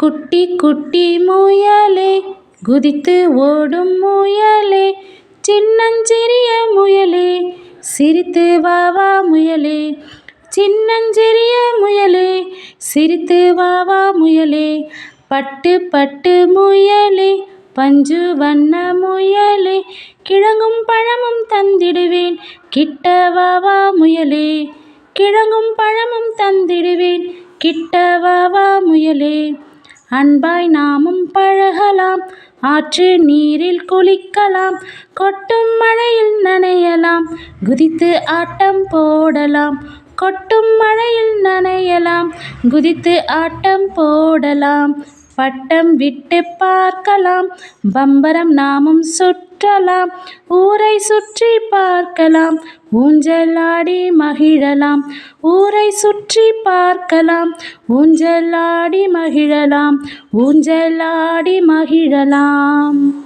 குட்டி குட்டி முயலே குதித்து ஓடும் முயலே சின்னஞ்சிறிய முயலே சிரித்து வாவா முயலே சின்னஞ்சிறிய முயலே சிரித்து வாவா முயலே பட்டு பட்டு முயலே பஞ்சு வண்ண முயலே கிழங்கும் பழமும் தந்திடுவேன் கிட்ட வாவா முயலே கிழங்கும் பழமும் தந்திடுவேன் கிட்ட வாவா முயலே. அன்பாய் நாமும் பழகலாம். ஆற்று நீரில் குளிக்கலாம். கொட்டும் மழையில் நனையலாம். குதித்து ஆட்டம் போடலாம். கொட்டும் மழையில் நனையலாம். குதித்து ஆட்டம் போடலாம். பட்டம் விட்டு பார்க்கலாம் பம்பரம் நாமும் சுற்றலாம் ஊரை சுற்றி பார்க்கலாம் ஊஞ்சலாடி மகிழலாம் ஊரை சுற்றி பார்க்கலாம் ஊஞ்சலாடி மகிழலாம் ஊஞ்சலாடி மகிழலாம்.